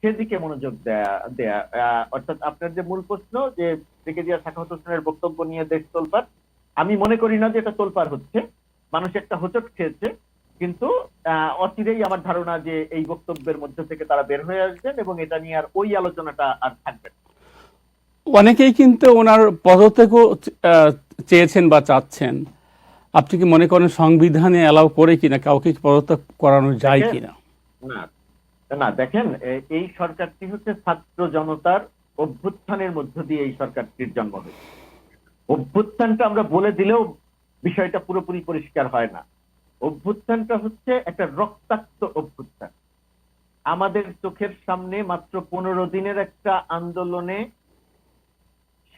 সেদিকে মনোযোগ দেয়া দেয়া অর্থাৎ আপনার যে মূল প্রশ্ন যে ব্রিগেডিয়ার সাখাওয়াত হোসেনের বক্তব্য নিয়ে দেশ তোলপার আমি মনে করি না যে এটা তোলপার হচ্ছে। মানুষ একটা হোচট খেয়েছে কিন্তু অচিরেই আমার ধারণা যে এই বক্তব্যের মধ্যে থেকে তারা বের হয়ে আসবেন এবং এটা নিয়ে আর ওই আলোচনাটা আর থাকবে অনেকেই কিন্তু ওনার পদত্যাগও চেয়েছেন বা চাচ্ছেন। আপনি কি মনে করেন সংবিধানে অ্যালাউ করে কিনা কাউকে পদত্যাগ করানো যায় কিনা? না না, দেখেন এই সরকারটি হচ্ছে ছাত্র জনতার অভ্যুত্থানের মধ্য দিয়ে এই সরকারটির জন্ম হয়েছে। অভ্যুত্থানটা আমরা বলে দিলেও বিষয়টা পুরোপুরি পরিষ্কার হয় না। অভ্যুত্থানটা হচ্ছে একটা রক্তাক্ত অভ্যুত্থান। আমাদের চোখের সামনে মাত্র পনেরো দিনের একটা আন্দোলনে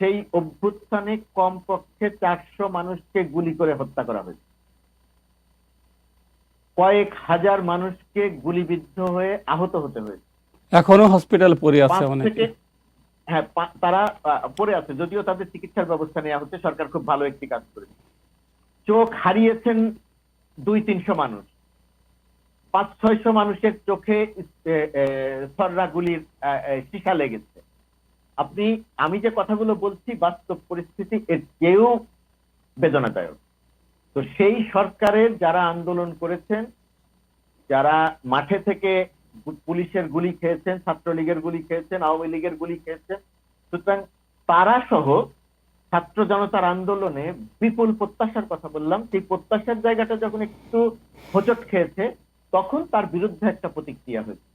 সেই অভ্যুত্থানে কমপক্ষে চারশো মানুষকে গুলি করে হত্যা করা হয়েছে। কয়েক হাজার মানুষকে গুলিবিদ্ধ হয়ে আহত হতে হয়েছে। এখনও হসপিটাল পড়ে আছে অনেকে। হ্যাঁ তারা পড়ে আছে। যদিও তাদের চিকিৎসার ব্যবস্থা নেওয়া হচ্ছে সরকার খুব ভালো একটি কাজ করেছে। চোখ হারিয়েছেন দুই তিনশো মানুষ। পাঁচ ছয়শো মানুষের চোখে সররা গুলির শিশা লেগেছে। আপনি আমি যে কথাগুলো বলছি বাস্তব পরিস্থিতি এর চেয়েও বেদনাদায়ক। তো সেই সরকারের যারা আন্দোলন করেছেন, যারা মাঠে থেকে পুলিশের গুলি খেয়েছেন, ছাত্রলীগের গুলি খেয়েছেন, আওয়ামী লীগের গুলি খেয়েছেন, সুতরাং তারা সহ ছাত্র জনতার আন্দোলনে বিপুল প্রত্যাশার কথা বললাম। সেই প্রত্যাশার জায়গাটা যখন একটু হোঁচট খেয়েছে, তখন তার বিরুদ্ধে একটা প্রতিক্রিয়া হয়েছে।